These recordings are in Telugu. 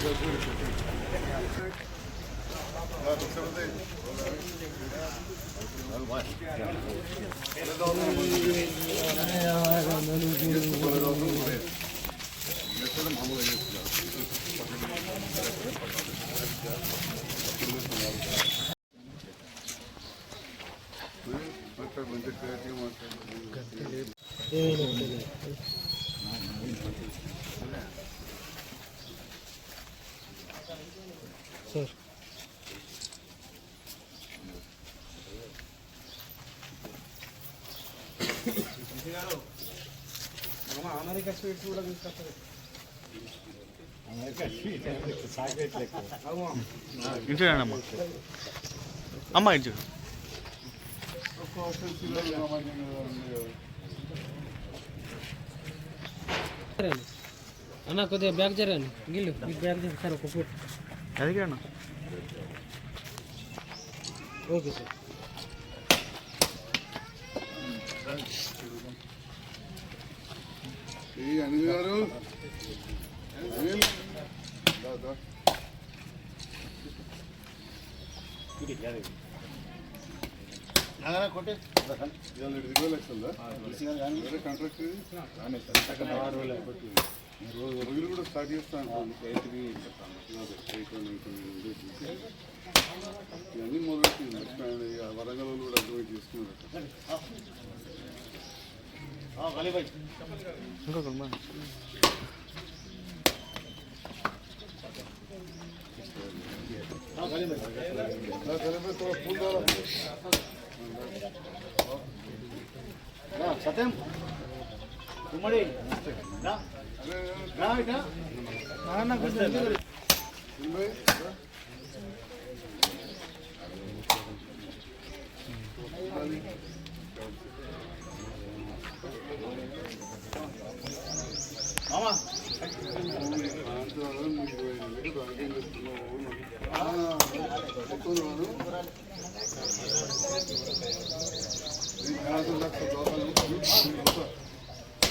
Gracias. సార్. అమెరికా స్వీట్స్ కూడా తీసుకొస్తారు. చూడండి అమ్మా చూడు అన్న కొద్దిగా బ్యాగ్ జరగండి. గిల్లు మీకు బ్యాగ్ సార్ ఒక ఫుట్. అది అన్న ఓకే సార్ ఈ అనిల్ గారు అనిల్ దా, దా. ఇవాళ ఇటు దిగువ లక్షలా? వేరే కాంట్రాక్ట్ ఇది? రోజు రోజులు కూడా స్టార్ట్ చేస్తా అంటాను అదే, eight one, eight one, eight one. ఇవన్నీ మొదలెట్టింది లక్ష్మణ ఇక వరంగల్ వాళ్ళు కూడా అగ్రిమెంట్ చేసుకున్నారు ఇంకొక అమ్మా. దా, సరే, తో ఫోన్ ద్వారా సత్యం ఉమ్మడి நான்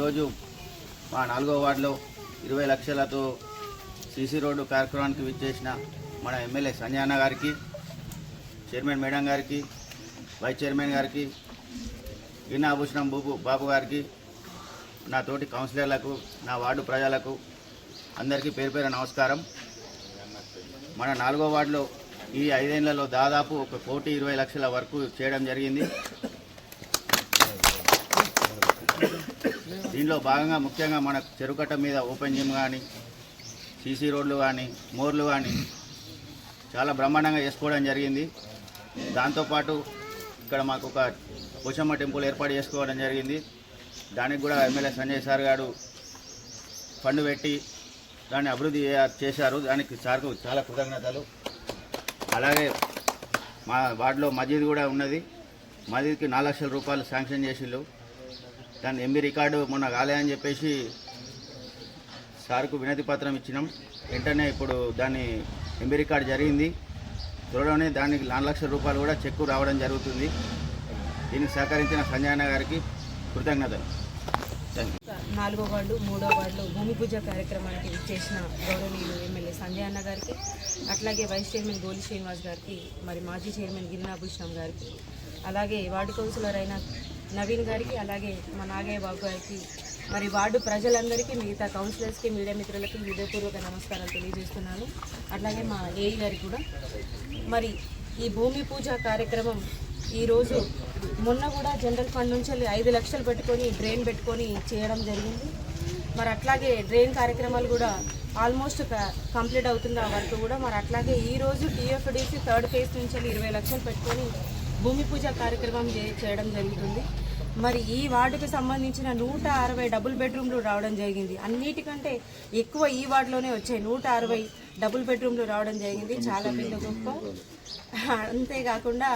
ఈరోజు మా నాలుగో వార్డులో ఇరవై లక్షలతో సీసీ రోడ్డు కార్యక్రమానికి విచ్చేసిన మన ఎమ్మెల్యే సంజయ్ గారికి చైర్మన్ మేడం గారికి వైస్ చైర్మన్ గారికి గిన్నాభూషణం బూబు బాబు గారికి నా తోటి కౌన్సిలర్లకు నా వార్డు ప్రజలకు అందరికీ పేరు పేరు నమస్కారం. మన నాలుగో వార్డులో ఈ ఐదేళ్ళలో దాదాపు ఒక కోటి ఇరవై లక్షల వరకు చేయడం జరిగింది. దీనిలో భాగంగా ముఖ్యంగా మన చెరుకట్ట మీద ఓపెన్ జిమ్ కానీ సీసీ రోడ్లు కానీ మోర్లు కానీ చాలా బ్రహ్మాండంగా చేసుకోవడం జరిగింది. దాంతోపాటు ఇక్కడ మాకు ఒక పోచమ్మ టెంపుల్ ఏర్పాటు చేసుకోవడం జరిగింది. దానికి కూడా ఎమ్మెల్యే సంజయ్ సార్ గారు ఫండ్ పెట్టి దాన్ని అభివృద్ధి చేశారు. దానికి సార్కు చాలా కృతజ్ఞతలు. అలాగే మా వార్డులో మసీద్ కూడా ఉన్నది. మసీద్కి నాలుగు లక్షల రూపాయలు శాంక్షన్ చేసిళ్ళు. దాని ఎంబీ రికార్డు మొన్న కాలేదని చెప్పేసి సార్కు వినతి పత్రం ఇచ్చినాం. వెంటనే ఇప్పుడు దాన్ని ఎంబీ రికార్డు జరిగింది. త్వరలోనే దానికి నాలుగు లక్షల రూపాయలు కూడా చెక్కు రావడం జరుగుతుంది. దీనికి సహకరించిన సంజయన గారికి కృతజ్ఞతలు. నాలుగో వార్డు మూడో వార్డులో భూమి పూజ కార్యక్రమానికి ఇచ్చేసిన గౌరవనీయులు ఎమ్మెల్యే సంజయ్ అన్న గారికి అట్లాగే వైస్ చైర్మన్ గోలి శ్రీనివాస్ గారికి మరి మాజీ చైర్మన్ గిరినాభూషణం గారికి అలాగే వార్డు కౌన్సిలర్ అయిన నవీన్ గారికి అలాగే మా నాగయ్య బాబు గారికి మరి వార్డు ప్రజలందరికీ మిగతా కౌన్సిలర్స్కి మీడియా మిత్రులకి హృదయపూర్వక నమస్కారాలు తెలియజేస్తున్నాను. అట్లాగే మా ఏఈ గారికి కూడా. మరి ఈ భూమి పూజ కార్యక్రమం ఈరోజు మొన్న కూడా జనరల్ ఫండ్ నుంచి ఐదు లక్షలు పెట్టుకొని డ్రైన్ పెట్టుకొని చేయడం జరిగింది. మరి అట్లాగే డ్రైన్ కార్యక్రమాలు కూడా ఆల్మోస్ట్ కంప్లీట్ అవుతుంది ఆ కూడా మరి అట్లాగే ఈరోజు టీఎఫ్డిసి థర్డ్ ఫేజ్ నుంచి ఇరవై లక్షలు పెట్టుకొని భూమి పూజ కార్యక్రమం చేయడం జరుగుతుంది. మరి ఈ వార్డుకు సంబంధించిన నూట అరవై డబుల్ బెడ్రూమ్లు రావడం జరిగింది. అన్నిటికంటే ఎక్కువ ఈ వార్డులోనే వచ్చాయి. నూట అరవై డబుల్ బెడ్రూమ్లు రావడం జరిగింది. చాలా పెద్ద గొప్ప. అంతేకాకుండా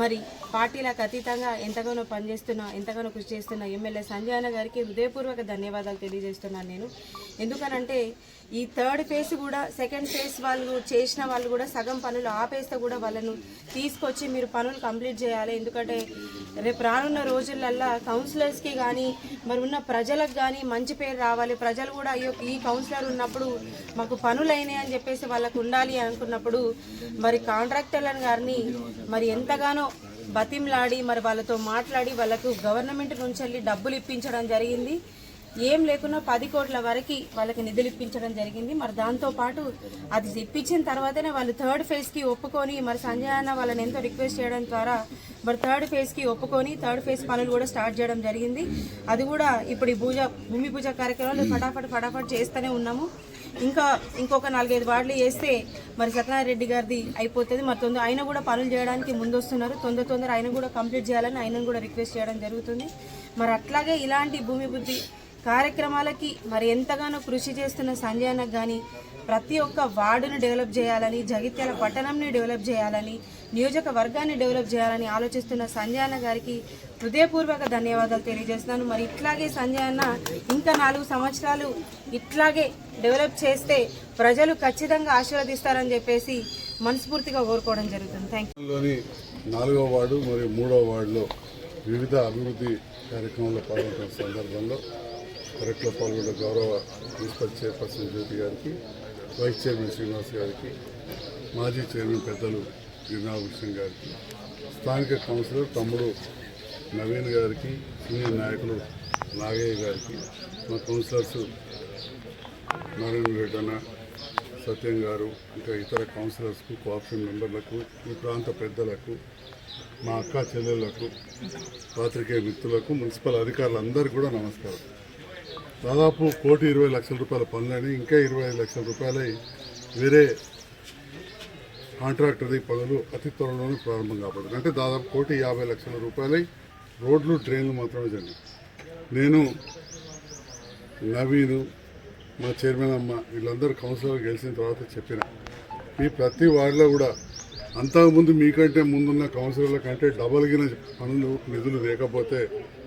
మరి పార్టీలకు అతీతంగా ఎంతగానో పనిచేస్తున్న ఎంతగానో కృషి చేస్తున్న ఎమ్మెల్యే సంజయ్ అన్న గారికి హృదయపూర్వక ధన్యవాదాలు తెలియజేస్తున్నాను నేను. ఎందుకనంటే ఈ థర్డ్ ఫేజ్ కూడా సెకండ్ ఫేజ్ వాళ్ళు చేసిన వాళ్ళు కూడా సగం పనులు ఆపేస్తే కూడా వాళ్ళను తీసుకొచ్చి మీరు పనులు కంప్లీట్ చేయాలి. ఎందుకంటే రేపు రానున్న రోజులల్లా కౌన్సిలర్స్కి కానీ మరి ఉన్న ప్రజలకు కానీ మంచి పేరు రావాలి. ప్రజలు కూడా అయ్యో ఈ కౌన్సిలర్ ఉన్నప్పుడు మాకు పనులు అయినాయి అని చెప్పేసి వాళ్ళకు ఉండాలి అనుకున్నప్పుడు మరి కాంట్రాక్టర్లను గారిని మరి ఎంతగానో బతిమ్లాడి మరి వాళ్ళతో మాట్లాడి వాళ్ళకు గవర్నమెంట్ నుంచి వెళ్ళి డబ్బులు ఇప్పించడం జరిగింది. ఏం లేకున్నా పది కోట్ల వరకు వాళ్ళకి నిధులు ఇప్పించడం జరిగింది. మరి దాంతోపాటు అది ఇప్పించిన తర్వాతనే వాళ్ళు థర్డ్ ఫేజ్కి ఒప్పుకొని మరి సంజయ్ అన్న వాళ్ళని ఎంతో రిక్వెస్ట్ చేయడం ద్వారా మరి థర్డ్ ఫేజ్కి ఒప్పుకొని థర్డ్ ఫేజ్ పనులు కూడా స్టార్ట్ చేయడం జరిగింది. అది కూడా ఇప్పుడు ఈ పూజ భూమి పూజ కార్యక్రమాలు ఫటాఫట్ ఫటాఫట్ చేస్తూనే ఉన్నాము. ఇంకా ఇంకొక నాలుగైదు వార్డులు వేస్తే మరి సత్యనారాయణ గారిది అయిపోతుంది. మరి తొందర ఆయన కూడా పనులు చేయడానికి ముందొస్తున్నారు. తొందర తొందర ఆయన కూడా కంప్లీట్ చేయాలని ఆయనను కూడా రిక్వెస్ట్ చేయడం జరుగుతుంది. మరి అట్లాగే ఇలాంటి భూమి బుద్ధి కార్యక్రమాలకి మరి ఎంతగానో కృషి చేస్తున్న సంజయ్ అన్నకు కానీ ప్రతి ఒక్క వార్డును డెవలప్ చేయాలని జగిత్యాల పట్టణంని డెవలప్ చేయాలని నియోజకవర్గాన్ని డెవలప్ చేయాలని ఆలోచిస్తున్న సంజయ్ అన్న గారికి హృదయపూర్వక ధన్యవాదాలు తెలియజేస్తున్నాను. మరి ఇట్లాగే సంజయ్ అన్న ఇంకా నాలుగు సంవత్సరాలు ఇట్లాగే డెవలప్ చేస్తే ప్రజలు ఖచ్చితంగా ఆశీర్వదిస్తారని చెప్పేసి మనస్ఫూర్తిగా కోరుకోవడం జరుగుతుంది. థ్యాంక్లోని నాలుగో వార్డు మరియు మూడో వార్డులో వివిధ అభివృద్ధి కార్యక్రమాల్లో పాల్గొంటున్న సందర్భంలో కరెక్ట్లో పాల్గొన్న గౌరవ మున్సిపల్ చైర్పర్సన్ జ్యోతి గారికి వైస్ చైర్మన్ శ్రీనివాస్ గారికి మాజీ చైర్మన్ పెద్దలు గిరినాభూషణ్ గారికి స్థానిక కౌన్సిలర్ తమ్ముడు నవీన్ గారికి సీనియర్ నాయకులు నాగయ్య గారికి మా కౌన్సిలర్స్ నారాయణ రెడ్డి సత్యం గారు ఇంకా ఇతర కౌన్సిలర్స్కు కోఆప్షన్ మెంబర్లకు ఈ ప్రాంత పెద్దలకు మా అక్క చెల్లెళ్ళకు పాత్రికేయ మిత్రులకు మున్సిపల్ అధికారులందరికీ కూడా నమస్కారం. దాదాపు కోటి ఇరవై లక్షల రూపాయల పనులని ఇంకా ఇరవై ఐదు లక్షల రూపాయలై వేరే కాంట్రాక్టర్ది పనులు అతి త్వరలోనే ప్రారంభం కాబోతుంది. అంటే దాదాపు కోటి యాభై లక్షల రూపాయలై రోడ్లు డ్రైన్లు మాత్రమే జరిగింది నేను నవీను మా చైర్మన్ అమ్మ వీళ్ళందరూ కౌన్సిలర్ గెలిచిన తర్వాత చెప్పిన మీ ప్రతి వార్డులో కూడా అంతకుముందు మీకంటే ముందున్న కౌన్సిలర్ల కంటే డబల్గిన పనులు నిధులు లేకపోతే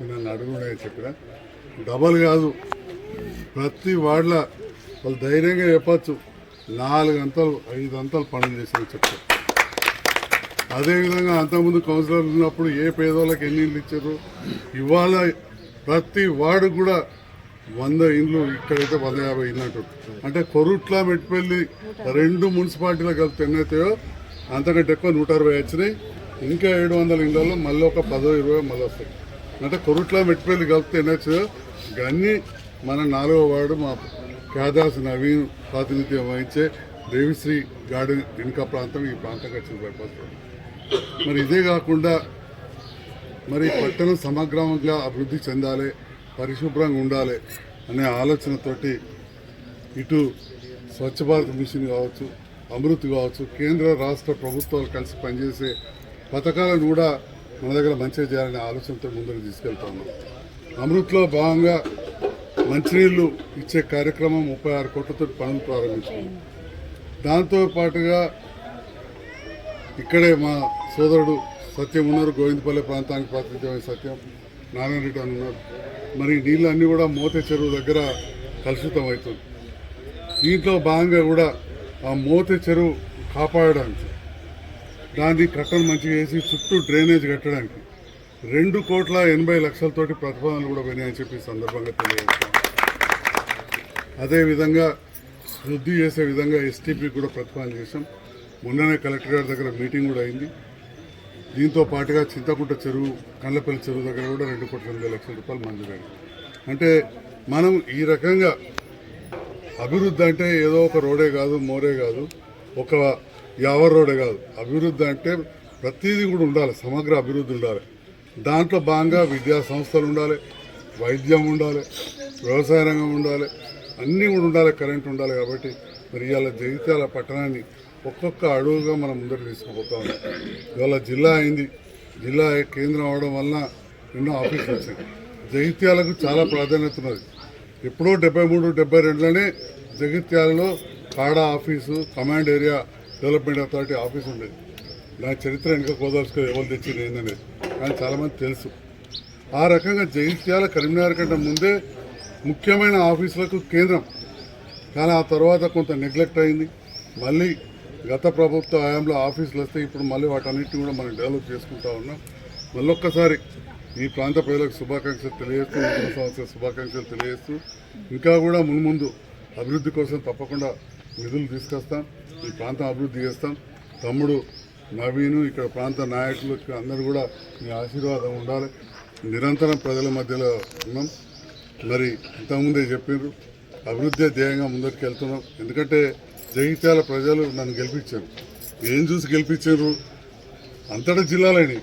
నన్ను అడుగునే చెప్పిన. డబల్ కాదు ప్రతి వాళ్ళ వాళ్ళు ధైర్యంగా చెప్పచ్చు. నాలుగు అంతలు ఐదు అంతలు పనులు చేసిన చెప్తారు అదేవిధంగా అంతకుముందు కౌన్సిలర్ ఉన్నప్పుడు ఏ పేదవాళ్ళకి ఎన్ని ఇళ్ళు ఇచ్చారు? ఇవాళ ప్రతి వార్డు కూడా వంద ఇండ్లు ఇక్కడైతే వంద యాభై ఇల్లు అంటారు. అంటే కొరుట్ల మెట్టిపల్లి రెండు మున్సిపాలిటీలు కలిపి ఎన్నైతాయో అంతకంటే ఎక్కువ నూట అరవై వచ్చినాయి. ఇంకా ఏడు వందల ఇళ్ళల్లో మళ్ళీ ఒక పదో ఇరవై మళ్ళీ వస్తాయి. అంటే కొరుట్ల మెట్టిపల్లి కలిపితే ఎన్నైతాయో అన్నీ మన నాలుగో వార్డు మా క్యాదాస్ నవీన్ ప్రాతినిధ్యం వహించే దేవిశ్రీ గార్డెన్ వెనుక ప్రాంతం ఈ ప్రాంతంగా వచ్చింది బైపాస్ రోడ్. మరి ఇదే కాకుండా మరి పట్టణం సమగ్రంగా అభివృద్ధి చెందాలి పరిశుభ్రంగా ఉండాలి అనే ఆలోచనతోటి ఇటు స్వచ్ఛ భారత్ మిషన్ కావచ్చు అమృత్ కావచ్చు కేంద్ర రాష్ట్ర ప్రభుత్వాలు కలిసి పనిచేసే పథకాలను కూడా మన దగ్గర మంచిగా చేయాలనే ఆలోచనతో ముందుకు తీసుకెళ్తా ఉన్నాం అమృత్లో భాగంగా మంచినీళ్ళు ఇచ్చే కార్యక్రమం ముప్పై ఆరు కోట్లతో పనులు ప్రారంభించింది. దాంతో పాటుగా ఇక్కడే మా సోదరుడు సత్యం ఉన్నారు. గోవిందపల్లి ప్రాంతానికి ప్రాతినిధ్యమైన సత్యం నారాయణరెడ్డి అని ఉన్నారు. మరి నీళ్ళు అన్నీ కూడా మోతే చెరువు దగ్గర కలుషితం అవుతుంది దీంట్లో భాగంగా కూడా ఆ మోతే చెరువు కాపాడడానికి దాన్ని కట్టలు మంచిగా వేసి చుట్టూ డ్రైనేజ్ కట్టడానికి రెండు కోట్ల ఎనభై లక్షలతోటి ప్రతిపాదనలు కూడా వినాయని చెప్పి సందర్భంగా తెలియజేస్తాను అదేవిధంగా వృద్ధి చేసే విధంగా ఎస్టీపీ కూడా ప్రతిపాదన చేశాం. మొన్ననే కలెక్టర్ గారి దగ్గర మీటింగ్ కూడా అయింది. దీంతో పాటుగా చింతకుంట చెరువు కళ్ళపల్లి చెరువు దగ్గర కూడా రెండు కోట్ల ఎనభై లక్షల రూపాయలు మంజూరైంది అంటే మనం ఈ రకంగా అభివృద్ధి అంటే ఏదో ఒక రోడే కాదు మోరే కాదు ఒక యావర్ రోడే కాదు. అభివృద్ధి అంటే ప్రతిదీ కూడా ఉండాలి సమగ్ర అభివృద్ధి ఉండాలి. దాంట్లో భాగంగా విద్యా సంస్థలు ఉండాలి వైద్యం ఉండాలి వ్యవసాయ రంగం ఉండాలి అన్నీ కూడా ఉండాలి కరెంట్ ఉండాలి కాబట్టి మరి ఇవాళ జగిత్యాల పట్టణాన్ని ఒక్కొక్క అడుగుగా మనం ముందరికి తీసుకుపోతా ఉన్నాం. ఇవాళ జిల్లా అయింది. జిల్లా కేంద్రం అవడం వలన ఎన్నో ఆఫీసులు వచ్చాయి. జగిత్యాలకు చాలా ప్రాధాన్యత ఉన్నది. ఎప్పుడో డెబ్బై మూడు డెబ్బై రెండులోనే జగిత్యాలలో CADA office command area development authority office ఉండేది నా చరిత్ర వెనుక కోదాల్సుకో ఎవరు తెచ్చింది ఏందనేది. కానీ చాలామంది తెలుసు. ఆ రకంగా జగిత్యాల కరీంనగర్ కంటే ముందే ముఖ్యమైన ఆఫీసులకు కేంద్రం. కానీ ఆ తర్వాత కొంత నెగ్లెక్ట్ అయింది. మళ్ళీ గత ప్రభుత్వ హయాంలో ఆఫీసులు వస్తే ఇప్పుడు మళ్ళీ వాటన్నిటిని కూడా మనం డెవలప్ చేసుకుంటా ఉన్నాం. మళ్ళొక్కసారి ఈ ప్రాంత ప్రజలకు శుభాకాంక్షలు తెలియజేస్తూ నూతన సంవత్సర శుభాకాంక్షలు తెలియజేస్తూ ఇంకా కూడా మున్ముందు అభివృద్ధి కోసం తప్పకుండా నిధులు తీసుకొస్తాం. ఈ ప్రాంతం అభివృద్ధి చేస్తాం. తమ్ముడు నవీను ఇక్కడ ప్రాంత నాయకులు అందరూ కూడా మీ ఆశీర్వాదం ఉండాలి. నిరంతరం ప్రజల మధ్యలో ఉన్నాం. మరి ఇంతకుముందే చెప్పారు అభివృద్ధి ధ్యేయంగా ముందరికి వెళ్తున్నాం ఎందుకంటే జగిత్యాల ప్రజలు నన్ను గెలిపించారు. ఏం చూసి గెలిపించారు? అంతటా జిల్లాలని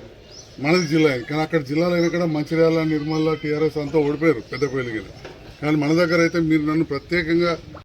మనది జిల్లా కానీ అక్కడ జిల్లాలైన కూడా మంచిర్యాల నిర్మల్ టీఆర్ఎస్ అంతా ఓడిపోయారు పెద్దపల్లికి. కానీ మన దగ్గర అయితే మీరు నన్ను ప్రత్యేకంగా